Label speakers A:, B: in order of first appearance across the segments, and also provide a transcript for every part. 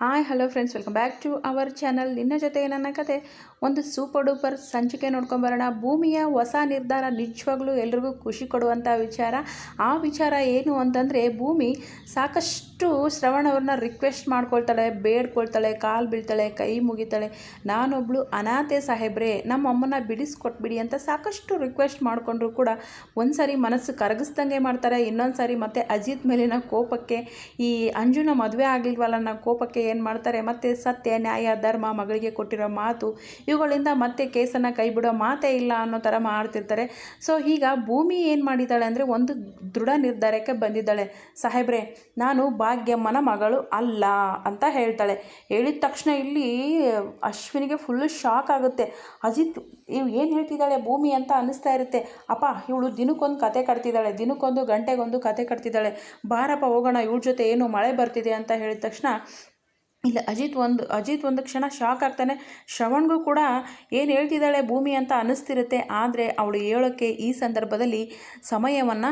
A: Hi, hello friends, welcome back to our channel. ನಿನ್ನ ಜೊತೆ ನನ್ನ ಕತೆ. ಒಂದು ಸೂಪರ್ ಡೂಪರ್ ಸಂಚಿಕೆ ನೋಡ್ಕೊಂಬರೋಣ ಭೂಮಿಯ ಹೊಸ ನಿರ್ಧಾರ ನಿಜವಾಗ್ಲೂ ಎಲ್ರಿಗೂ ಖುಷಿ ಕೊಡುವಂಥ ವಿಚಾರ. ಆ ವಿಚಾರ ಏನು ಅಂತಂದರೆ ಭೂಮಿ ಸಾಕಷ್ಟು ಶ್ರವಣವ್ರನ್ನ ರಿಕ್ವೆಸ್ಟ್ ಮಾಡ್ಕೊಳ್ತಾಳೆ, ಬೇಡ್ಕೊಳ್ತಾಳೆ, ಕಾಲು ಬೀಳ್ತಾಳೆ, ಕೈ ಮುಗಿತಾಳೆ. ನಾನೊಬ್ಳು ಅನಾಥೆ ಸಾಹೇಬ್ರೆ, ನಮ್ಮ ಅಮ್ಮನ ಬಿಡಿಸ್ಕೊಟ್ಬಿಡಿ ಅಂತ ಸಾಕಷ್ಟು ರಿಕ್ವೆಸ್ಟ್ ಮಾಡಿಕೊಂಡ್ರು ಕೂಡ ಒಂದ್ಸರಿ ಸಾರಿ ಮನಸ್ಸು ಕರಗಿಸ್ದಂಗೆ ಮಾಡ್ತಾರೆ. ಇನ್ನೊಂದು ಸಾರಿ ಮತ್ತೆ ಅಜಿತ್ ಮೇಲಿನ ಕೋಪಕ್ಕೆ, ಈ ಅಂಜುನ ಮದುವೆ ಆಗಿಲ್ವಲ್ಲ ನನ್ನ ಕೋಪಕ್ಕೆ ಏನು ಮಾಡ್ತಾರೆ? ಮತ್ತೆ ಸತ್ಯ, ನ್ಯಾಯ, ಧರ್ಮ, ಮಗಳಿಗೆ ಕೊಟ್ಟಿರೋ ಮಾತು, ಇವುಗಳಿಂದ ಮತ್ತೆ ಕೇಸನ್ನು ಕೈ ಬಿಡೋ ಮಾತೇ ಇಲ್ಲ ಅನ್ನೋ ಥರ ಮಾಡ್ತಿರ್ತಾರೆ. ಸೊ ಈಗ ಭೂಮಿ ಏನು ಮಾಡಿದ್ದಾಳೆ ಅಂದರೆ ಒಂದು ದೃಢ ನಿರ್ಧಾರಕ್ಕೆ ಬಂದಿದ್ದಾಳೆ. ಸಾಹೇಬ್ರೆ, ನಾನು ಭಾಗ್ಯಮ್ಮನ ಮಗಳು ಅಲ್ಲ ಅಂತ ಹೇಳ್ತಾಳೆ. ಹೇಳಿದ ತಕ್ಷಣ ಇಲ್ಲಿ ಅಶ್ವಿನಿಗೆ ಫುಲ್ಲು ಶಾಕ್ ಆಗುತ್ತೆ. ಅಜಿತ್, ಇವು ಏನು ಹೇಳ್ತಿದ್ದಾಳೆ, ಭೂಮಿ ಅಂತ ಅನ್ನಿಸ್ತಾ ಇರುತ್ತೆ. ಅಪ್ಪ, ಇವಳು ದಿನಕ್ಕೊಂದು ಕತೆ ಕಟ್ತಿದ್ದಾಳೆ, ದಿನಕ್ಕೊಂದು ಗಂಟೆಗೊಂದು ಕತೆ ಕಟ್ತಿದ್ದಾಳೆ. ಬಾರಪ್ಪ, ಹೋಗೋಣ, ಇವಳ ಜೊತೆ ಏನು ಮಳೆ ಬರ್ತಿದೆ ಅಂತ ಹೇಳಿದ ತಕ್ಷಣ ಇಲ್ಲ, ಅಜಿತ್ ಒಂದು ಅಜಿತ್ ಒಂದು ಕ್ಷಣ ಶಾಕ್ ಆಗ್ತಾನೆ. ಶ್ರವಣ್ಗೂ ಕೂಡ ಏನು ಹೇಳ್ತಿದ್ದಾಳೆ ಭೂಮಿ ಅಂತ ಅನ್ನಿಸ್ತಿರುತ್ತೆ. ಆದರೆ ಅವಳು ಹೇಳೋಕ್ಕೆ ಈ ಸಂದರ್ಭದಲ್ಲಿ ಸಮಯವನ್ನು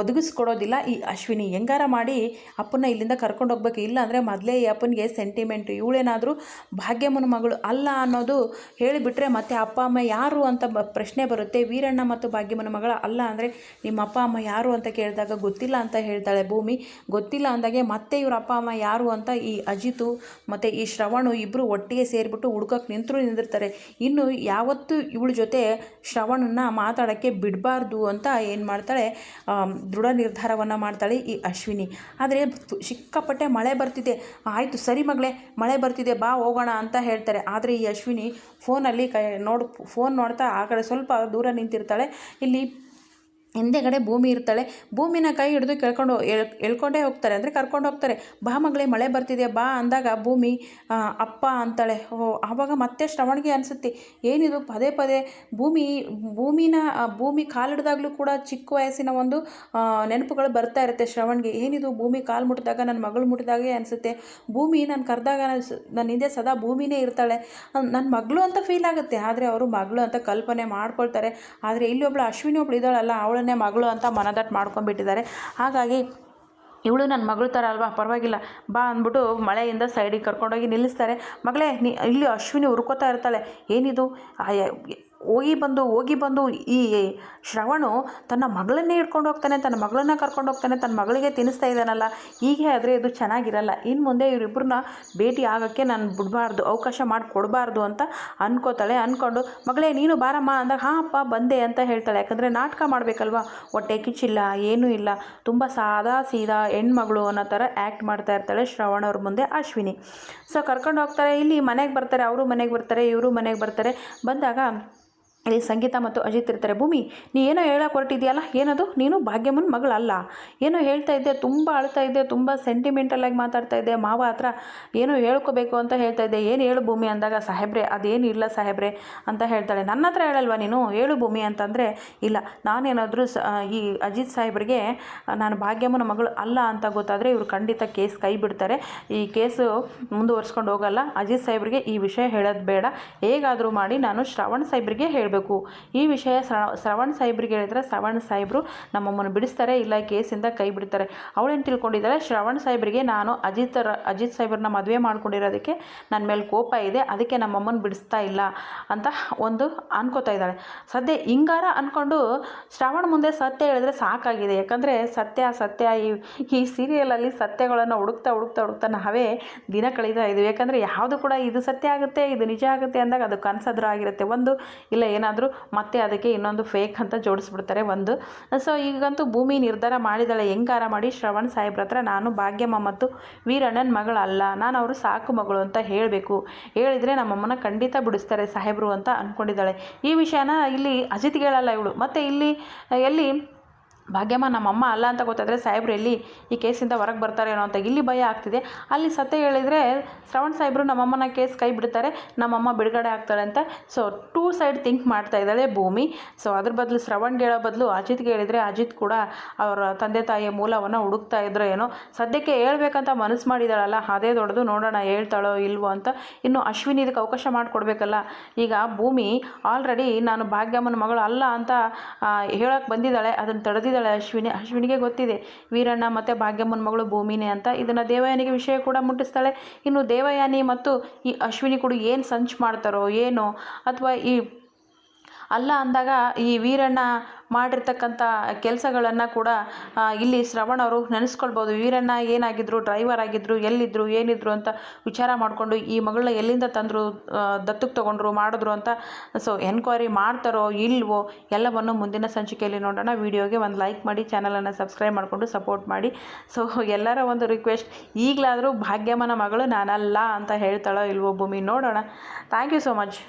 A: ಒದಗಿಸ್ಕೊಡೋದಿಲ್ಲ. ಈ ಅಶ್ವಿನಿ ಹೆಂಗಾರ ಮಾಡಿ ಅಪ್ಪನ ಇಲ್ಲಿಂದ ಕರ್ಕೊಂಡು ಹೋಗ್ಬೇಕು? ಇಲ್ಲ ಅಂದರೆ ಮೊದಲೇ ಈ ಅಪ್ಪನಿಗೆ ಸೆಂಟಿಮೆಂಟು ಇವಳೇನಾದರೂ ಭಾಗ್ಯಮ್ಮನ ಮಗಳು ಅಲ್ಲ ಅನ್ನೋದು ಹೇಳಿಬಿಟ್ರೆ ಮತ್ತೆ ಅಪ್ಪ, ಅಮ್ಮ ಯಾರು ಅಂತ ಪ್ರಶ್ನೆ ಬರುತ್ತೆ. ವೀರಣ್ಣ ಮತ್ತು ಭಾಗ್ಯಮ್ಮನ ಮಗಳ ಅಲ್ಲ ಅಂದರೆ ನಿಮ್ಮ ಅಪ್ಪ, ಅಮ್ಮ ಯಾರು ಅಂತ ಕೇಳಿದಾಗ ಗೊತ್ತಿಲ್ಲ ಅಂತ ಹೇಳ್ತಾಳೆ ಭೂಮಿ. ಗೊತ್ತಿಲ್ಲ ಅಂದಾಗೆ ಮತ್ತೆ ಇವ್ರ ಅಪ್ಪ, ಅಮ್ಮ ಯಾರು ಅಂತ ಈ ಅಜಿತು ಮತ್ತು ಈ ಶ್ರವಣು ಇಬ್ಬರು ಒಟ್ಟಿಗೆ ಸೇರಿಬಿಟ್ಟು ಹುಡ್ಕಕ್ಕೆ ನಿಂತರೂ ನಿಂದಿರ್ತಾರೆ. ಇನ್ನು ಯಾವತ್ತೂ ಇವಳ ಜೊತೆ ಶ್ರವಣನ ಮಾತಾಡೋಕ್ಕೆ ಬಿಡಬಾರ್ದು ಅಂತ ಏನು ಮಾಡ್ತಾಳೆ? ದೃಢ ನಿರ್ಧಾರವನ್ನು ಮಾಡ್ತಾಳೆ ಈ ಅಶ್ವಿನಿ. ಆದರೆ ಸಿಕ್ಕಾಪಟ್ಟೆ ಮಳೆ ಬರ್ತಿದೆ. ಆಯಿತು ಸರಿ ಮಗಳೇ, ಮಳೆ ಬರ್ತಿದೆ, ಬಾ ಹೋಗೋಣ ಅಂತ ಹೇಳ್ತಾರೆ. ಆದರೆ ಈ ಅಶ್ವಿನಿ ಫೋನಲ್ಲಿ ಕೈ, ನೋಡ್, ಫೋನ್ ನೋಡ್ತಾ ಆ ಕಡೆ ಸ್ವಲ್ಪ ದೂರ ನಿಂತಿರ್ತಾಳೆ. ಇಲ್ಲಿ ಹಿಂದೆಗಡೆ ಭೂಮಿ ಇರ್ತಾಳೆ. ಭೂಮಿನ ಕೈ ಹಿಡಿದು ಕೇಳ್ಕೊಂಡು ಎಳ್, ಎಳ್ಕೊಂಡೇ ಹೋಗ್ತಾರೆ. ಅಂದರೆ ಕರ್ಕೊಂಡು ಹೋಗ್ತಾರೆ. ಬಾ ಮಗಳೇ, ಮಳೆ ಬರ್ತಿದೆ, ಬಾ ಅಂದಾಗ ಭೂಮಿ ಅಪ್ಪ ಅಂತಾಳೆ. ಓ, ಆವಾಗ ಮತ್ತೆ ಶ್ರವಣಿಗೆ ಅನಿಸುತ್ತೆ, ಏನಿದು ಪದೇ ಪದೇ ಭೂಮಿ, ಭೂಮಿನ ಭೂಮಿ ಕಾಲಿಡ್ದಾಗಲೂ ಕೂಡ ಚಿಕ್ಕ ವಯಸ್ಸಿನ ಒಂದು ನೆನಪುಗಳು ಬರ್ತಾ ಇರುತ್ತೆ ಶ್ರವಣ್ಗೆ. ಏನಿದು ಭೂಮಿ ಕಾಲು ಮುಟ್ಟಿದಾಗ ನನ್ನ ಮಗಳು ಮುಟ್ಟಿದಾಗೆ ಅನಿಸುತ್ತೆ. ಭೂಮಿ ನಾನು ಕರೆದಾಗ ನನ್ನ ಹಿಂದೆ ಸದಾ ಭೂಮಿನೇ ಇರ್ತಾಳೆ. ನನ್ನ ಮಗಳು ಅಂತ ಫೀಲ್ ಆಗುತ್ತೆ. ಆದರೆ ಅವರು ಮಗಳು ಅಂತ ಕಲ್ಪನೆ ಮಾಡ್ಕೊಳ್ತಾರೆ. ಆದರೆ ಇಲ್ಲಿ ಒಬ್ಳು ಅಶ್ವಿನಿ ಒಬ್ಳು ಇದ್ದಾಳಲ್ಲ, ಅವಳ ಅವಳನ್ನೇ ಮಗಳು ಅಂತ ಮನದಟ್ಟು ಮಾಡ್ಕೊಂಡ್ಬಿಟ್ಟಿದ್ದಾರೆ. ಹಾಗಾಗಿ ಇವಳು ನನ್ನ ಮಗಳು ಥರ ಅಲ್ವಾ? ಪರವಾಗಿಲ್ಲ. ಬಾ ಅಂದ್ಬಿಟ್ಟು ಮಳೆಯಿಂದ ಸೈಡಿಗೆ ಕರ್ಕೊಂಡೋಗಿ ನಿಲ್ಲಿಸ್ತಾರೆ. ಮಗಳೇ, ನೀ ಇಲ್ಲಿ ಅಶ್ವಿನಿ ಹುರ್ಕೋತಾ ಇರ್ತಾಳೆ. ಏನಿದು? ಹೋಗಿ ಬಂದು ಹೋಗಿ ಬಂದು ಈ ಶ್ರವಣು ತನ್ನ ಮಗಳನ್ನೇ ಹಿಡ್ಕೊಂಡು ಹೋಗ್ತಾನೆ, ತನ್ನ ಮಗಳನ್ನ ಕರ್ಕೊಂಡು ಹೋಗ್ತಾನೆ, ತನ್ನ ಮಗಳಿಗೆ ತಿನ್ನಿಸ್ತಾ ಇದ್ದಾನಲ್ಲ. ಹೀಗೆ ಆದರೆ ಇದು ಚೆನ್ನಾಗಿರಲ್ಲ. ಇನ್ನು ಮುಂದೆ ಇವರಿಬ್ಬರನ್ನ ಭೇಟಿ ಆಗೋಕ್ಕೆ ನಾನು ಬಿಡಬಾರ್ದು, ಅವಕಾಶ ಮಾಡಿಕೊಡ್ಬಾರ್ದು ಅಂತ ಅನ್ಕೋತಾಳೆ. ಅಂದ್ಕೊಂಡು ಮಗಳೇ, ನೀನು ಬಾರಮ್ಮ. ಅಂದಾಗ, ಹಾಂ, ಅಪ್ಪ, ಬಂದೆ ಅಂತ ಹೇಳ್ತಾಳೆ. ಯಾಕಂದರೆ ನಾಟಕ ಮಾಡಬೇಕಲ್ವಾ? ಹೊಟ್ಟೆ ಕಿಚ್ಚಿಲ್ಲ, ಏನೂ ಇಲ್ಲ. ತುಂಬ ಸಾದಾ ಸೀದಾ ಹೆಣ್ಮಗಳು ಅನ್ನೋ ಥರ ಆ್ಯಕ್ಟ್ ಮಾಡ್ತಾ ಇರ್ತಾಳೆ ಶ್ರವಣ ಅವ್ರ ಮುಂದೆ ಅಶ್ವಿನಿ. ಸೊ ಕರ್ಕೊಂಡು ಹೋಗ್ತಾರೆ. ಇಲ್ಲಿ ಮನೆಗೆ ಬರ್ತಾರೆ, ಅವರು ಮನೆಗೆ ಬರ್ತಾರೆ, ಇವರು ಮನೆಗೆ ಬರ್ತಾರೆ. ಬಂದಾಗ ಇಲ್ಲಿ ಸಂಗೀತ ಮತ್ತು ಅಜಿತ್ ಇರ್ತಾರೆ. ಭೂಮಿ, ನೀ ಏನೋ ಹೇಳಕ್ಕೆ ಹೊರಟಿದ್ಯಲ್ಲ? ಏನದು? ನೀನು ಭಾಗ್ಯಮ್ಮನ ಮಗಳಲ್ಲ. ಏನೋ ಹೇಳ್ತಾ ಇದ್ದೆ, ತುಂಬ ಅಳ್ತಾ ಇದ್ದೆ, ತುಂಬ ಸೆಂಟಿಮೆಂಟಲಾಗಿ ಮಾತಾಡ್ತಾ ಇದ್ದೆ. ಮಾವ ಹತ್ರ ಏನೋ ಹೇಳ್ಕೋಬೇಕು ಅಂತ ಹೇಳ್ತಾ ಇದ್ದೆ. ಏನು ಹೇಳು ಭೂಮಿ ಅಂದಾಗ, ಸಾಹೇಬ್ರೆ, ಅದೇನು ಇಲ್ಲ ಸಾಹೇಬ್ರೆ ಅಂತ ಹೇಳ್ತಾಳೆ. ನನ್ನ ಹತ್ರ ಹೇಳಲ್ವ ನೀನು? ಹೇಳು ಭೂಮಿ ಅಂತಂದರೆ, ಇಲ್ಲ, ನಾನೇನಾದರೂ ಸ ಈ ಅಜಿತ್ ಸಾಹೇಬ್ರಿಗೆ ನಾನು ಭಾಗ್ಯಮ್ಮನ ಮಗಳು ಅಲ್ಲ ಅಂತ ಗೊತ್ತಾದರೆ ಇವರು ಖಂಡಿತ ಕೇಸ್ ಕೈ ಬಿಡ್ತಾರೆ. ಈ ಕೇಸು ಮುಂದುವರ್ಸ್ಕೊಂಡು ಹೋಗಲ್ಲ. ಅಜಿತ್ ಸಾಹೇಬ್ರಿಗೆ ಈ ವಿಷಯ ಹೇಳೋದು ಬೇಡ. ಹೇಗಾದರೂ ಮಾಡಿ ನಾನು ಶ್ರವಣ್ ಸಾಹೇಬ್ರಿಗೆ ಹೇಳಿ ಹೇಳಬೇಕು ಈ ವಿಷಯ ಶ್ರವಣ್ ಸಾಹೇಬ್ರಿಗೆ ಹೇಳಿದ್ರೆ ಶ್ರವಣ್ ಸಾಹೇಬರು ನಮ್ಮಮ್ಮನ್ನು ಬಿಡಿಸ್ತಾರೆ, ಇಲ್ಲ ಕೇಸಿಂದ ಕೈ ಬಿಡ್ತಾರೆ. ಅವಳೇನು ತಿಳ್ಕೊಂಡಿದ್ದಾರೆ ಶ್ರವಣ್ ಸಾಹೇಬ್ರಿಗೆ ನಾನು ಅಜಿತ್ ಅಜಿತ್ ಸಾಹೇಬ್ರನ್ನ ಮದುವೆ ಮಾಡ್ಕೊಂಡಿರೋದಕ್ಕೆ ನನ್ನ ಮೇಲೆ ಕೋಪ ಇದೆ, ಅದಕ್ಕೆ ನಮ್ಮಮ್ಮನ ಬಿಡಿಸ್ತಾ ಇಲ್ಲ ಅಂತ ಒಂದು ಅನ್ಕೋತಾ ಇದ್ದಾಳೆ. ಸದ್ಯ ಹಿಂಗಾರ ಅಂದ್ಕೊಂಡು ಶ್ರವಣ್ ಮುಂದೆ ಸತ್ಯ ಹೇಳಿದ್ರೆ ಸಾಕಾಗಿದೆ. ಯಾಕಂದರೆ ಸತ್ಯ ಸತ್ಯ ಈ ಈ ಸೀರಿಯಲಲ್ಲಿ ಸತ್ಯಗಳನ್ನು ಹುಡುಕ್ತಾ ಹುಡುಕ್ತಾ ಹುಡುಕ್ತಾ ನಾವೇ ದಿನ ಕಳೀತಾ ಇದ್ದೀವಿ. ಯಾಕಂದರೆ ಯಾವುದು ಕೂಡ ಇದು ಸತ್ಯ ಆಗುತ್ತೆ, ಇದು ನಿಜ ಆಗುತ್ತೆ ಅಂದಾಗ ಅದು ಕನಸದ್ರ ಆಗಿರುತ್ತೆ. ಒಂದು, ಇಲ್ಲ ಏನಾದರೂ ಮತ್ತೆ ಅದಕ್ಕೆ ಇನ್ನೊಂದು ಫೇಕ್ ಅಂತ ಜೋಡಿಸ್ಬಿಡ್ತಾರೆ ಒಂದು. ಸೊ ಈಗಂತೂ ಭೂಮಿ ನಿರ್ಧಾರ ಮಾಡಿದಾಳೆ. ಹೆಂಗಾರ ಮಾಡಿ? ಶ್ರವಣ್ ಸಾಹೇಬ್ರ ಹತ್ರ ನಾನು ಭಾಗ್ಯಮ್ಮ ಮತ್ತು ವೀರಣ್ಣನ ಮಗಳಲ್ಲ ನಾನು ಅವರು ಸಾಕು ಮಗಳು ಅಂತ ಹೇಳಬೇಕು. ಹೇಳಿದರೆ ನಮ್ಮಮ್ಮನ ಖಂಡಿತ ಬಿಡಿಸ್ತಾರೆ ಸಾಹೇಬರು ಅಂತ ಅಂದ್ಕೊಂಡಿದ್ದಾಳೆ ಈ ವಿಷಯನ ಇಲ್ಲಿ ಅಜಿತ್ ಹೇಳಲ್ಲ ಇವಳು. ಮತ್ತು ಇಲ್ಲಿ, ಎಲ್ಲಿ ಭಾಗ್ಯಮ್ಮ, ನಮ್ಮಮ್ಮ ಅಲ್ಲ ಅಂತ ಗೊತ್ತಾದರೆ ಸಾಹೇಬ್ರು ಎಲ್ಲಿ ಈ ಕೇಸಿಂದ ಹೊರಗೆ ಬರ್ತಾರೇನೋ ಅಂತ ಇಲ್ಲಿ ಭಯ ಆಗ್ತಿದೆ. ಅಲ್ಲಿ ಸತ್ಯ ಹೇಳಿದರೆ ಶ್ರವಣ್ ಸಾಹೇಬರು ನಮ್ಮಮ್ಮನ ಕೇಸ್ ಕೈ ಬಿಡ್ತಾರೆ, ನಮ್ಮಮ್ಮ ಬಿಡುಗಡೆ ಆಗ್ತಾಳೆ ಅಂತ. ಸೊ ಟೂ ಸೈಡ್ ಥಿಂಕ್ ಮಾಡ್ತಾ ಇದ್ದಾಳೆ ಭೂಮಿ. ಸೊ ಅದ್ರ ಬದಲು ಶ್ರವಣ್ಗೆ ಹೇಳೋ ಬದಲು ಅಜಿತ್ಗೆ ಹೇಳಿದರೆ ಅಜಿತ್ ಕೂಡ ಅವರ ತಂದೆ ತಾಯಿಯ ಮೂಲವನ್ನು ಹುಡುಕ್ತಾ ಇದ್ರು ಏನೋ. ಸದ್ಯಕ್ಕೆ ಹೇಳ್ಬೇಕಂತ ಮನಸ್ಸು ಮಾಡಿದಾಳಲ್ಲ, ಅದೇ ದೊಡ್ಡದು ನೋಡೋಣ ಹೇಳ್ತಾಳೋ ಇಲ್ವೋ ಅಂತ. ಇನ್ನು ಅಶ್ವಿನಿ ಇದಕ್ಕೆ ಅವಕಾಶ ಮಾಡಿಕೊಡ್ಬೇಕಲ್ಲ. ಈಗ ಭೂಮಿ ಆಲ್ರೆಡಿ ನಾನು ಭಾಗ್ಯಮ್ಮನ ಮಗಳು ಅಲ್ಲ ಅಂತ ಹೇಳೋಕೆ ಬಂದಿದ್ದಾಳೆ, ಅದನ್ನು ತಡೆದಿದ್ದಾಳೆ. ಅಶ್ವಿನಿ ಅಶ್ವಿನಿಗೆ ಗೊತ್ತಿದೆ. ವೀರಣ್ಣ ಮತ್ತು ಭಾಗ್ಯಮ್ಮನ ಮಗಳು ಭೂಮಿನೇ ಅಂತ. ಇದನ್ನು ದೇವಯಾನಿಗೆ ವಿಷಯ ಕೂಡ ಮುಟ್ಟಿಸ್ತಾಳೆ. ಇನ್ನು ದೇವಯಾನಿ ಮತ್ತು ಈ ಅಶ್ವಿನಿ ಕೂಡ ಏನು ಸಂಚು ಮಾಡ್ತಾರೋ, ಏನೋ, ಅಥವಾ ಈ ಅಲ್ಲ ಅಂದಾಗ ಈ ವೀರಣ್ಣ ಮಾಡಿರ್ತಕ್ಕಂಥ ಕೆಲಸಗಳನ್ನು ಕೂಡ ಇಲ್ಲಿ ಶ್ರವಣ್ ಅವರು ನೆನೆಸ್ಕೊಳ್ಬೋದು. ವೀರಣ್ಣ ಏನಾಗಿದ್ರು ಡ್ರೈವರ್ ಆಗಿದ್ರು ಎಲ್ಲಿದ್ದರು ಏನಿದ್ರು ಅಂತ ವಿಚಾರ ಮಾಡಿಕೊಂಡು ಈ ಮಗಳನ್ನ ಎಲ್ಲಿಂದ ತಂದರು ದತ್ತಕ್ಕೆ ತೊಗೊಂಡ್ರು, ಮಾಡಿದ್ರು ಅಂತ, ಸೊ ಎನ್ಕ್ವೈರಿ ಮಾಡ್ತಾರೋ ಇಲ್ವೋ ಎಲ್ಲವನ್ನು ಮುಂದಿನ ಸಂಚಿಕೆಯಲ್ಲಿ ನೋಡೋಣ. ವಿಡಿಯೋಗೆ ಒಂದು ಲೈಕ್ ಮಾಡಿ, ಚಾನಲನ್ನು ಸಬ್ಸ್ಕ್ರೈಬ್ ಮಾಡಿಕೊಂಡು ಸಪೋರ್ಟ್ ಮಾಡಿ. ಸೊ, ಎಲ್ಲರ ಒಂದು ರಿಕ್ವೆಸ್ಟ್ ಈಗಲಾದರೂ ಭಾಗ್ಯಮ್ಮನ ಮಗಳು ನಾನಲ್ಲ ಅಂತ ಹೇಳ್ತಾಳೋ ಇಲ್ವೋ ಭೂಮಿ ನೋಡೋಣ. Thank you so much